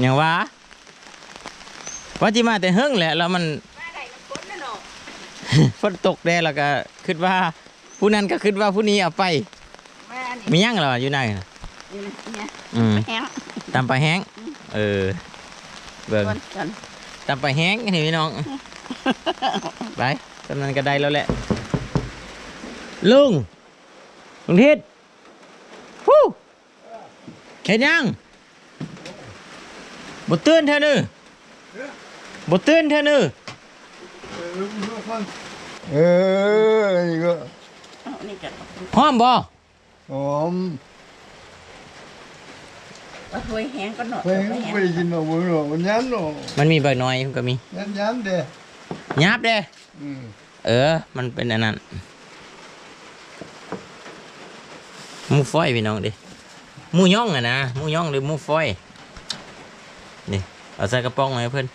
อย่างว่าว่าจิมาแต่เฮิงแหละแล้วมันมาได้น้ำฝนน่ะเนาะฝนตกแดดแล้วก็คิดว่า ผู้นั้นก็คิดว่าผู้นี้เอาไปมานี่มีหยังเหรออยู่ไหนน่ะนี่นะเนี่ยอืมแห้งตามไปลาแห้งเออเบิ่งก่อนก่อนตามไปลาแห้งนี่พี่น้องไปตำนั้นก็ได้แล้วแหละ ลุงลุงทิศฮู้เห็นยัง บ่ตื่นเธอนึบ่ตื่นเธอนึเออนี่ก็เอานี่จะหอมบ่หอมเอาถ้วยแห้งก็หน่อยเพลงถ้วยแห้งไม่ได้กินหรอกมึงหรอกมันยันหรอกมันมีใบน้อยมันก็มียันยันเด้หยาบเด้อืมเออ มันเป็นอันนั้นหมูฟอยพี่น้องดิหมูย่องอะนะหมูย่องหรือหมูฟอย นี่เอาใส่กระป๋องไว้เพื่อน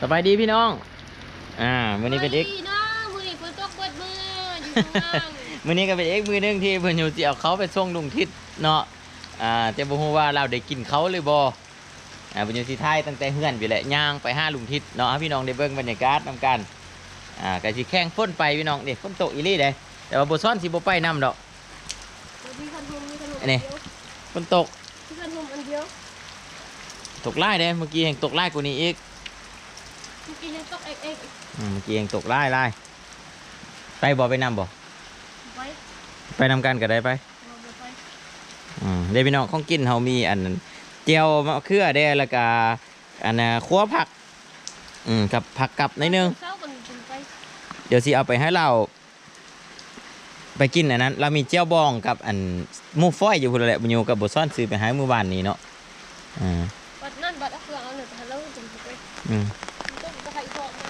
สบายดีพี่น้อง อ่าวันนี้เป็นเอ็กดีนะมือนี่ฝนตกเบิดมืออยู่ข้างล่างมื้อนี้ก็เป็นเอ็กมือหนึงที่เพิ่นอยู่สิเอาเขาไปส่งลุงทิศเนาะอ่าแต่บ่ฮู้ว่าเราได้กินเขาหรือบ่อ่าเพิ่นอยู่ที่ไทยตั้งแต่เฮือนไปแหละย่างไปหาลุงทิศเนาะให้พี่น้องได้เบิ่งบรรยากาศนํกันอ่าก็สิแข่งฝนไปพี่น้องนี่ฝนตกอีหลีเด้ แต่ว่าบ่ซ้อนสิบ่ไปนํดอกมีขนมมีขนมอันนี้เดียวฝนตกมีขนมอันเดียวตกหลายเด้เมื่อกี้ยังตกหลายกว่านี้อีกเมื่อกี้ยังตกเอกเอกอืมเมื่อกี้ยังตกหลายหลายไปบ่ไปนํบ่ไว้ไปนํกันก็ได้ไปเอาไปไปอืมเด้พี่น้องของกินเฮามีอันนั้นเจียวมะเขือเด้แล้วก็อันน่ะขัวผักอืมกับผักกับในอยหนึงเช้ากันจนไปเดี๋ยวสิเอาไปให้เรา ไปกินอันนั้น เรามีเจียวบองกับอันหมูฟ้อยอยู่พุ่นแหละบุญโยกับบซ่อนซื้อไปให้เมื่อวานนี้เนาะอ่าบัดนั่นบัดเอาเครื่องเอาเลยแต่แล้วจนไปอืมต้องไปใส่ซองมา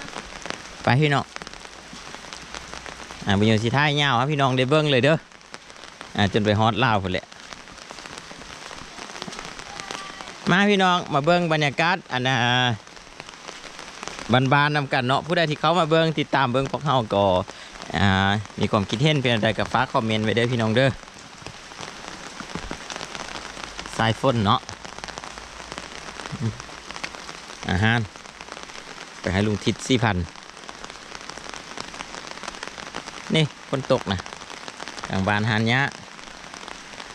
ไปพี่น้องอ่าบุญโยสิท้ายยาวครับพี่น้องได้เบิ้งเลยเด้ออ่าจนไปฮอตลาวพุ่นแหละมาพี่น้องมาเบิ้งบรรยากาศอันน่ะบานๆนำกันเนาะผู้ใดที่เขามาเบิ้งติดตามเบิ้งพวกเฮาก็อ่า มีความคิดเห็นเป็นอะไรกับฟ้าคอมเมนต์ไว้เด้อพี่น้องเด้อสายฝนเนาะอาหารไปให้ลุงทิศสี่พันนี่ฝนตกนะทางบ้านหันยะ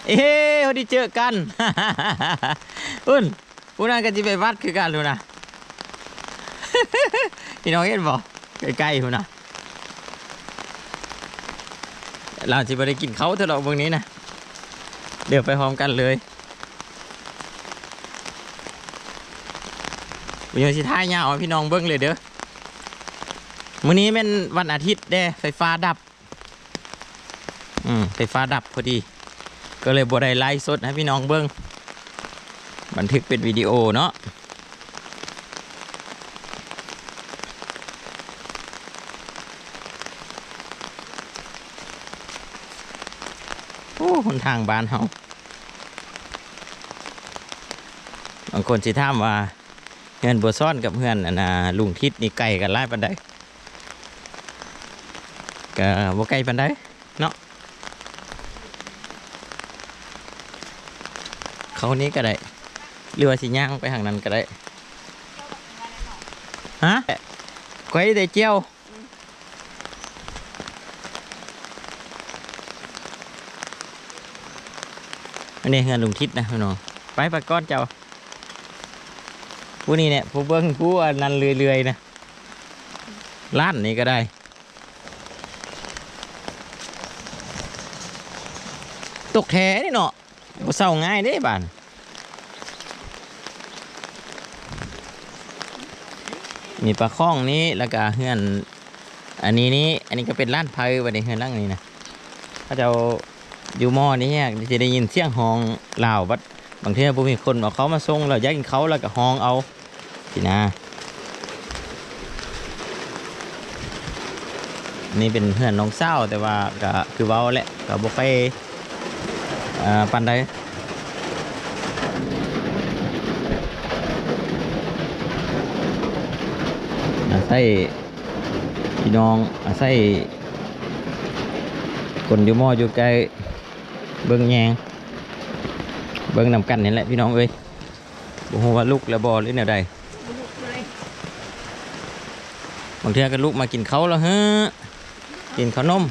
เอ้เขาได้เจอกันอุ่นผู้นั้นก็จะไปวัดคือกันรู้นะพี่น้องเห็นบ่ใกล้ๆพุ่นนะ เราจะไปได้กินเขาเถอะหรอกเบางนี้นะเดี๋ยวไปพร้อมกันเลยวิญญาณสิท้ายยาวให้พี่น้องเบิ้งเลยเด้อมื้อนี้เป็นวันอาทิตย์เด้ไฟฟ้าดับ อืมไฟฟ้าดับพอดี ก็เลยบ่ได้ไลฟ์สดให้พี่น้องเบิ้งบันทึกเป็นวิดีโอเนาะ โอ้หน ทางบ้านเฮาบางคนสิถามว่าเฮือนบัวซ่อนกับเฮือนอนนะลุงทิศนี่ไกลกันหลายปานใดก็บ่ไกลปานใดเนาะเขานี้ก็ได้หรือว่าสิย่างไปทางนั้นก็ได้ฮะก้อยได้เจียว นนี้เฮือนลุงทิศนะพี่น้องไปไปก้อนเจ้า ผู้นี้เนี่ยผู้เบิ้งผู้นันเรื่อยๆนะล้านนี้ก็ได้ตกแท้นี่เนาะเศร้าง่ายเด้บ้านนี่ปลาข้องนี้แล้วก็เฮือน อันนี้นี่อันนี้ก็เป็นร้านไผ่บัดนี้เฮือนล่างนี้นะเขาจะ อยู่หม้อนี้เนี่ยจะได้ยินเสียงห้องเหล่าบัดบางทีบ่มีคนเอาเขามาส่งเราอยากกินเขาแล้วก็ห้องเอาสินะ นี่เป็นเพื่อนน้องเศร้าแต่ว่าก็คือเว้าแหละก็บ่ค่อยเอ่ปานใดอาศัยพี่น้องอาศัยคนอยู่หม้ออยู่ไกล เบิ่งแยงเบิ่งนำกันนี่แหละพี่น้องเอ้ยบ่ฮู้ว่าลูกแล้วบ่หรือแนวใดลุกเลยบางเทื่อก็ลูกมากินเขาวแล้วฮะกินขนม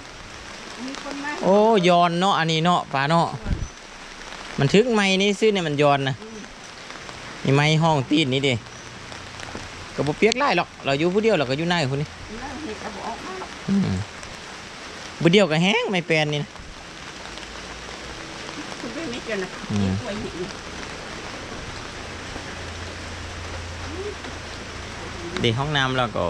มีคนมาโอ้ยอนเนาะอันนี้เนาะปลาเนาะมันถึกไม้นี่ซื้อเนี่ยมันยอนนะนี่ไม้ห้องตีนนี่ดิก็บ่เปียกไล่หรอกเราอยู่ผู้เดียวเราก็อยู่ในคนนี้แล้วเห็ดเอาบ่ออกมาหรอกอืมผู้เดียวก็แห้งไม่แปลนนี่นะ คุณไม่ไม่เจอนะอืมกล้วยเห็ดนี่เด็กห้องน้ำเราก็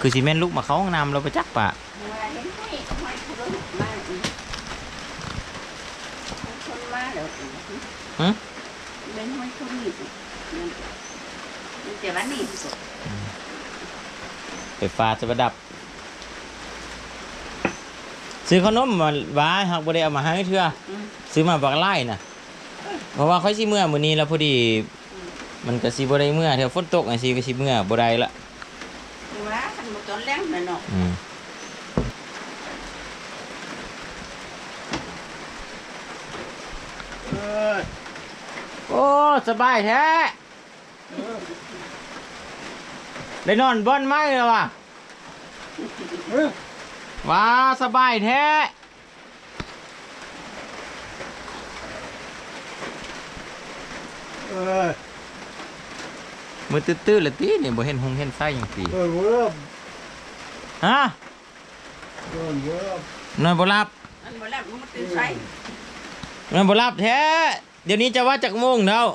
คือซีเมนลูกมาเข้าห้องน้ำเราไปจักปะว่าเห็นให้เอาไว้เขาลุกมาอีกคนมาแล้วฮะเป็นห้อยคนนี่สิมันจะว่านี่สิไปฟ้าจะประดับ ซื้อขนมมาว้าหักบ่ได้เอามาให้เถื่ออืมซื้อมาบักไล่น่ะ เพราะว่าค่อยสิเมื่อมื้อนี้แล้วพอดี มันก็สิบ่ได้เมื่อเดี๋ยวฝนตกไงสิก็สิเมื่อบ่ได้ละคือว่าคันบ่ตอนแรงน่ะเนาะอืมเออโอ้สบายแท้ได้นอนบ่อนไหมแล้ววะเอ้ย ว้าสบายแท้เออมือตื้อๆละตินี่บ่เห็นหงเห็นไส้หยังสิเออบ่รับฮะเออบ่รับนอนบ่หลับอันบ่แล้วมันตื่นใส่นอนบ่หลับแท้ เดี๋ยวนี้จะว่าจักโมงแล้ว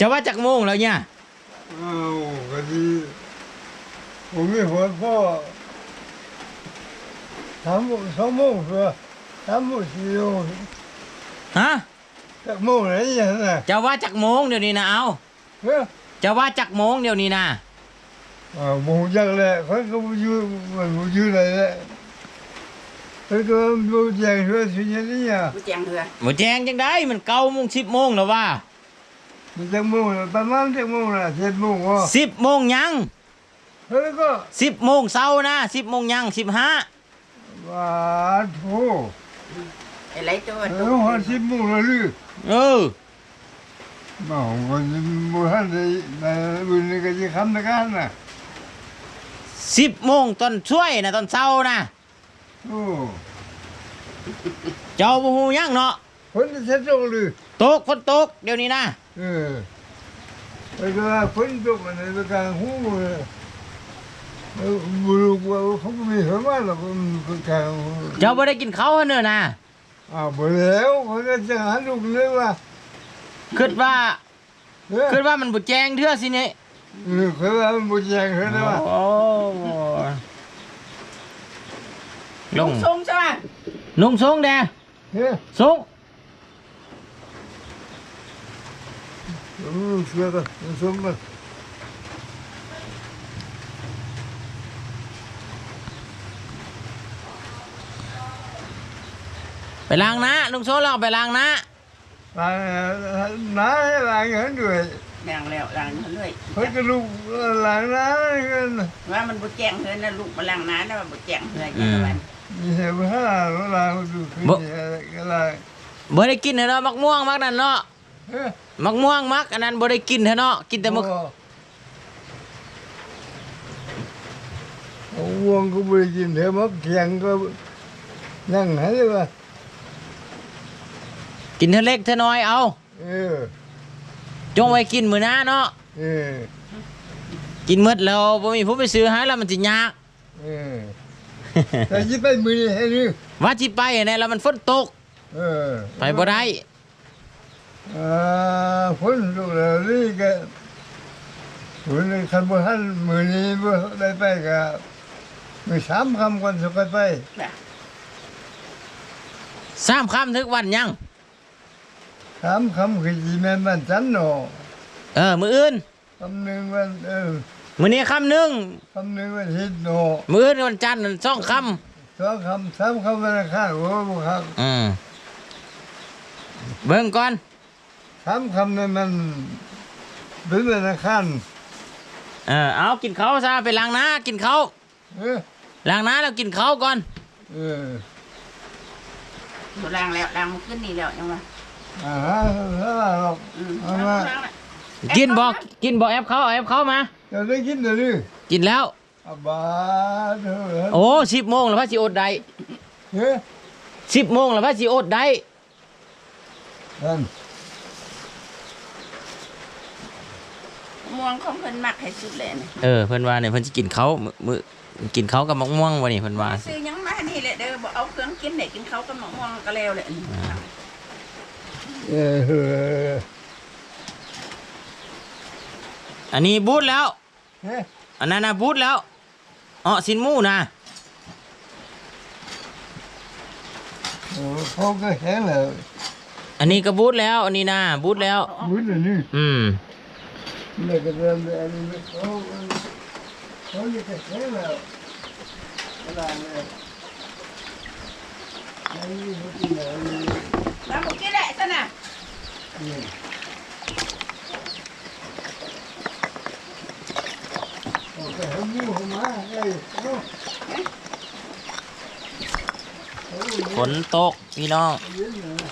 จะว่าจักโมงแล้วเนี่ยอ้าวก็ดี ผมมีหัวพ่อสามโมงสองโมงเสือสามโมงสี่โมงฮะจักโมงไหนอย่างนั้นน่ะจะว่าจักโมงเดี๋ยวนี้นะเอาเฮ้ยจะว่าจักโมงเดี๋ยวนี้นะอ่าโมงจักแหละเขาก็บ่อยู่มันบ่อยู่ไหนแหละเขาก็บ่แจ้งเรื่องสิ่งนี้อะบ่แจงเถื่อบ่แจ้งจังได้มันเก้าโมงสิบโมงแล้วว่ามันจักโมงละประมาณจักโมงละเจ็ดโมงอะสิบโมงยัง เฮ้ยก็สิบโมงเช้านะสิบโมงยังสิบห้าว่าโถไอ้ไรตัวเอตัวอหันสิบโมงแล้วหรือเออบ่คนบ่ทันได้ในบุญนี่ก็สิคำนะกันน่ะสิบโมงตอนช่วยนะตอนเช้านะโอ้เจ้าบ่ฮู้ยังเนาะคนจะเสร็จลงหรือตกฝนตกเดี๋ยวนี้นะเออไปก็คนตกมันในกลางหูเลยเออ บุรุษว่าเขาก็มีเหตุมาหรอกมันกลางหูเจ้าบ่ได้กินข้าวเนอะนะอ้าวบ่แล้วเขาจะหาลูกเลยว่าคิดว่าคิดว่ามันบ่แจ้งเทื่อสินี่เออเขาว่ามันบ่แจ้งเขานะว่าโอ้ลงทรงใช่ไหมนุ่งทรงแดเฮ้ยทรงออเชื่อกันสมกัน ไปล้างหน้าลุงโซลองไปล้างหน้าอ่าน้าให้หลานกันด้วยแรงแล้วแรงเรื่อยเพิ่นก็ลูกหลานน้ากันว่ามันบ่แจงเถื่อนะลูกมาล้างน้ำแล้วมันบ่แจงเถื่ออย่างนั้นมีเหตุว่าเวลาเขาดูขึ้นเนี่ยก็ได้บ่ได้กินเนาะมักม่วงมักนั่นเนาะเฮ้ยมักม่วงมักอันนั้นบ่ได้กินเนาะกินแต่มักเอาวงก็ไม่ได้กินเถอะมักเถียงก็นั่งหายเลยว่า กินเท่าเล็กเท่าน้อยเอาเออจงไว้กินมื้อหน้าเนาะเออกินหมดแล้วบ่มีผู้ไปซื้อให้แล้วมันสิยากเออแต่ยี่ไปมือนี่ให้นี่ว่าสิไปเนี่ยแล้วมันฝนตกเออไปบ่ได้อ่าคนลูกแล้วนี่ก็คนในคันบ่ทันมือนี้บ่ได้ไปก็มีสามคำก่อนสุกไปสามค่ำถึงวันยัง สามคำคือจีแม่นบ้านจันเนาะเออ มื้ออื่นคำหนึ่งวันเออมื้อนี้ค่ำหนึงคำหนึ่งวันฮิตเนาะมื้ออื่นวันจันทร์นั่นสองค่สองคำสามคำวันอังคารโอ้โหครับำอืมเบิ่งก่อนสามคำนั้นมันเป็นวันอังคารเออเอากินข้าวซะไปล้างหน้ากินข้าวเออล้างหน้าแล้วกินข้าวก่อน เออบ่ล้างแล้วล้างมันขึ้นนี่แล้วยังว่า อ่าแล้วหรออเอามากินบอกกินบอกแอปเขาเอาแอปเขามาจะได้กินเดี๋ยวนี้กินแล้ว อาบาเถอะโอ้สิบโมงแล้วพระสิอดได้เฮ้ยสิบโมงแล้วพระสิอดได้นั่นม่วงของเพิ่นมักให้สุดเลยนี่เออเพิ่นว่าเนี่ยเพิ่นสิกินเขามื้อมือกินเขากับมะม่วงวะนี่เพิ่นว่า ซื้อหยังมานี่แหละเด้อบ่เอาเครื่องกินได้กินเขาวกับมะม่วงก็แล้วแหละ อออันนี้บูทแล้วเฮ้ยอันนั้นนะบูทแล้วอ๋อสินหมูนะโอ้เขาก็แข็งแล้วอันนี้ก็บูทแล้ว อันนี้นะบูทแล้วบุญเดี๋ยวนี้อืมนี่ก็เริ่มอันนี้เขาเขาจะแข็งแล้วอะไรเนี่ยไอ้นี่เขากินอะไร นี่เอาไปให้หมูเขามาเอ้ยเอาฝนตกพี่น้องเย็นนะ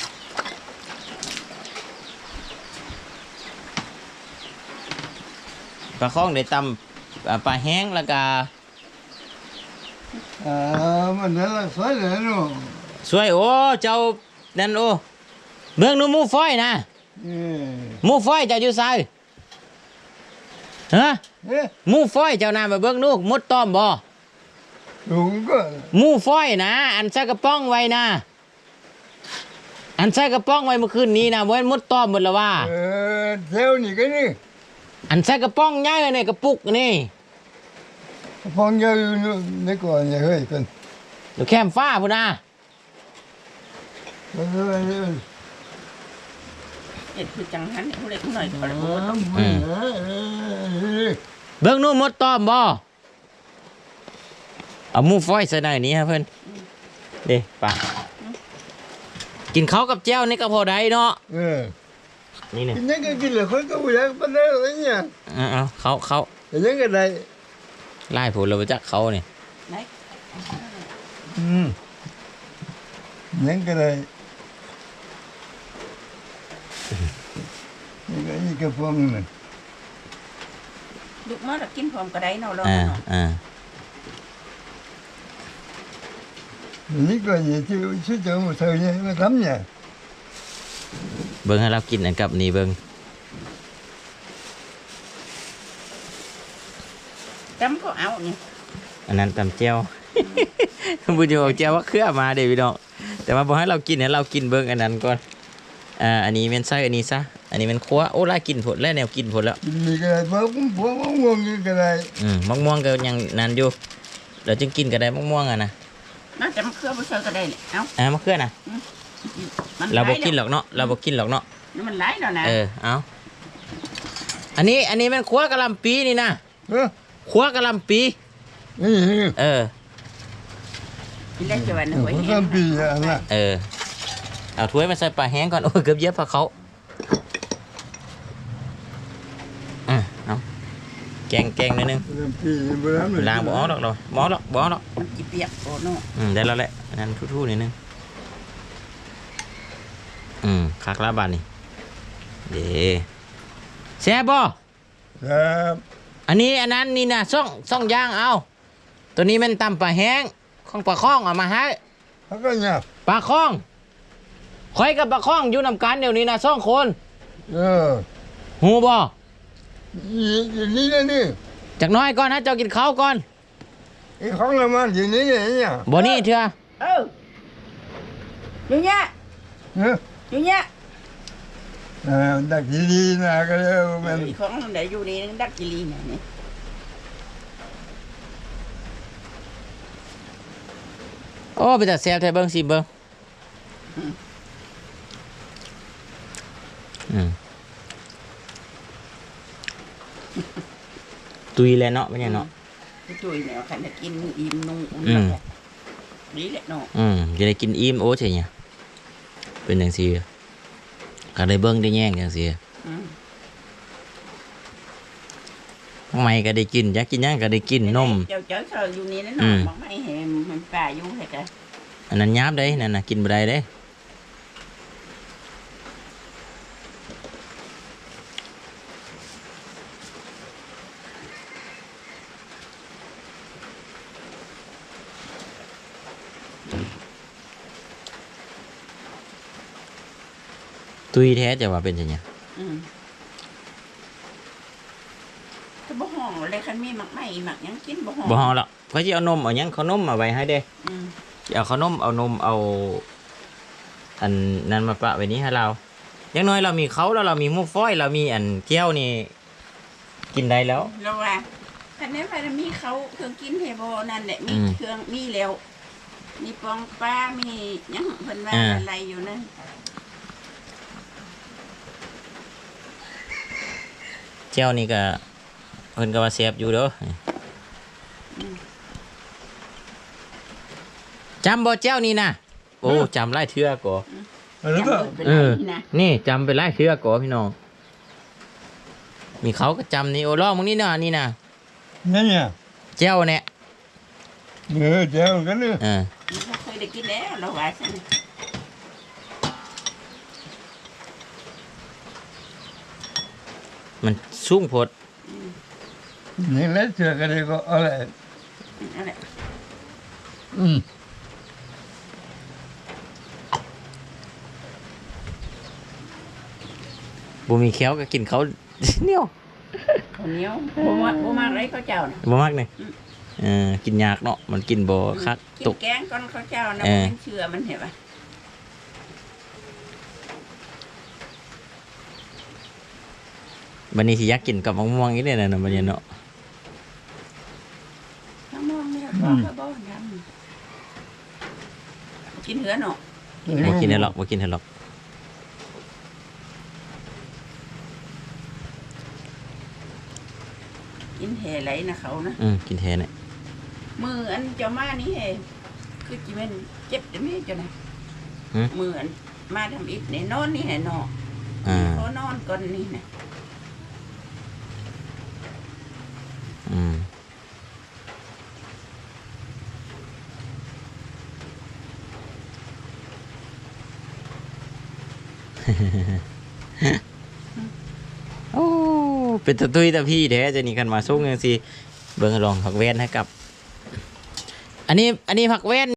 ปลาข้องได้ตำอ่าปลาแห้งแล้วก็อ่ามันนั่นละสวยเลยเนาะสวยโอ้เจ้านั่นโอ้เบิ่งหนูหมูฟ้อยนะนี่ห มูฟ้อยเจ้าอยู่ไสฮะเอ๊ะหมูฟ้อยเจ้านามาเบิ่งหนูมดต้อมบ่ลุงก็หมูฟ้อยนะ อันใส่กระป๋องไว้นะ อันใส่กระป๋องไว้เมื่อคืนนี้นะเว้นมดต้อมหมดแล้วว่าเออเที่ยวนี่ก็นี่อันใส่กระป๋องใหญ่ในกระปุกนี่ฟองเยอะอยู่ในก่อนอย่าเฮ้ยกันอยู่แคมฟ้าพุ่นนะ เออเออเออเฮ็ดคือจังหันผู้เล็กผู้น้อยก็เอบ่อต้องเออเออเบิ่งหนู่มดต้อมบ่เอาหมูฟ้อยใส่ในนี้ฮะเพิ่นเด้ปะกินข้าวกับแจ้วนี่ก็พอได้เนาะเออนี่เนี่ยกินยังก็กินเลยคนก็ไม่อยากไปได้อะไรเนี่ยเอาเอาเขาเขาแต่ยังก็ได้ไล่ผลเราไปจากเขาเนี่ย ไหน อืมยังก็ได้ นี่ก็นี่ก็ฟองนั่นลูกมาแล้วกินพร้อมก็ได้เนาะลองอ่าเนาะอ่านี่ก็อย่างที่ชื่อเจ้าเธอเนี่ยมาทำเนี่ยเบิ่งให้เรากินอันกับนี่เบิ่งจำก็เอานี่อันนั้นตำแจ้วบุญจะเอาแจ้วว่าเครือมาเด้พี่น้องแต่ว่าบอกให้เรากินให้เรากินเบิ่งอันนั้นก่อน อ่าอันนี้เป็นไส้อันนี้ซะอันนี้เป็นครัวโอ้ไล่กินผลแล้วแนวกินผลแล้วกินนี่ก็ได้เพราะผมผมงงก็ได้อืมมะม่วงก็ยังนานอยู่เราจึงกินก็ได้มะม่วงอะนะน่าจะมะเขือบ่ใส่ก็ได้นี่เอ้าอ่ามะเขือนะมันเราบ่หลยกินหรอกเนาะเราบ่กินหรอกเนาะแล้วมันหลายแล้วนะเออเอาอันนี้อันนี้เป็นครัวกะหล่ำปีนี่นะเออครัวกะหล่ำปีนี่นี่เออกินได้จะวันผหัวมแห้งทำปีอะนะเออ เอาถ้วยมาใส่ปลาแห้งก่อน โอ้ยเกือบเหย็บปลาเขาอะเอาแกงแกงนิดนึงทำปีโบราณล้างบ่ออกหรอกเราบ่ออกหรอกบ่ออกหรอกมันจิเปียกโอ้เนาะอืมได้แล้วแหละอันนั้นทู่ๆนิดนึงอืมคักละบาดนี่เด้แซ่บบ่ครับอันนี้อันนั้นนี่นะซ่องซ่องย่างเอา ตัวนี้มันตำปลาแห้งของปลาข้องเอามาให้เขาก็เนี่ยปลาข้อง คอยกับปลาข้องอยู่นำกันเดี๋ยวนี้นะซ่องคนเออหูบ่อย่างนี้นะนี่จากน้อยก่อนนะเจ้ากินข้าวก่อนไอ้ของเรามันอย่างนี้เนี่ยเนี่ยบ่นี่เถอะเอออยู่เนี่ยเอออยู่เนี่ยเออดักดีๆนะก็เลยมันอีกของมันได้อยู่นี่นึงดักกิลีเนี่ยนี่โอ้ไปแต่แซ่บแท้เบิ่งสิเบิ่ง อืมตุยแล้วเนาะเป็นยังเนาะพี่จุ้ยเนี่ยคันจะกินอิ่มนุ่งอุ่นอืมแล้วนี่แหละเนาะอืมจะได้กินอิ่มโอ้ใช่เนี่ยเป็นจังซี่ก็ได้เบิ่งได้แย่งจังซี่ อืม โอ้ ใหม่ก็ได้กินอยากกินหยังก็ได้กินนม เจ้าเจ้าเธออยู่นี่นะ อื เนาะ ม บอกไม่เห็นมันป่าอยู่ให้กัน อันนั้นยาบได้นั่นน่ะกินบ่ได้เด้ ตุยแท้จะว่าเป็นจังไงอืมถ้าบ่ห้องอะไรคันมีหมักไม่หมักหยังกินบ่ห้องบ่เฮาหรอกเขาสิเอานมเอาหยังเขานมมาไว้ให้เด้อืมสิเอาขนมเอานมเอา อันนั้นมาปะไว้นี้ให้เราอย่างน้อยเรามีเขาแล้วเรามีหมูฟ้อยเรามีอันแก้วนี่ กินได้แล้ว แล้วว่าคันนี้ไปมีเขาเครื่องกินเฮโบนั่นแหละมีอืมเครื่องมีแล้ว มีปองปลามีหยังเพิ่นว่าอ่า อะไรอยู่นั่น แก้วนี่ก็เพิ่นก็ว่าเสียบอยู่เด้ออจำบ่แจ้วนี่นะโอ้จำไล่เทือก่อแล้วก็เป็นเอไรอนี่นะนี่จำไปไล่เทือก่อพี่น้องมีเขาก็จำนี่โอ้ลองมึงนี่นะนี่นะนี่เนี่ยแจ้วเนี่ยเออเจ้ากันเนี่ยเออเขาเคยได้กินแล้วเราว่าซั่น มันสูงโพดนี่แหละเจอกันเลยก็อะไรนั่นแหละอืมบ่มีแค้วก็กินเขาเหนียวข้าวเหนียวบ่มาบ่มาอะไรเขาเจ้าน่ะบ่มากนี่เออกินยากเนาะมันกินบ่คักกิตนก แกงก่อนเขาเจ้านะเอบ่อเป็นเชื่อมันเห็นป่ะ บัดนี้สิอยากกินกับมะม่วงอีกเลยนะบัดนี้เนาะทั้งมองนี่ก็ก็บ่ดำกินเหือเนาะบ่กินได้หรอกบ่กินได้หรอกกินแห่ไหลนะเขานะอืมกินแท้เนี่ยมืออันเจ้ามานี่แห่คือจิแม่นเจ็บจังนี้เจ้านะมืออันมาทำอิฐนี่นอนนี่แห่เนาะอ่าเขานอนก่อนนี่นะ โอ้เป็นตะตุยตะพี่แท้จะนี่กันมาส่งยังสิเบิ่งลองผักแว่นให้กับ อันนี้อันนี้ผักแว่น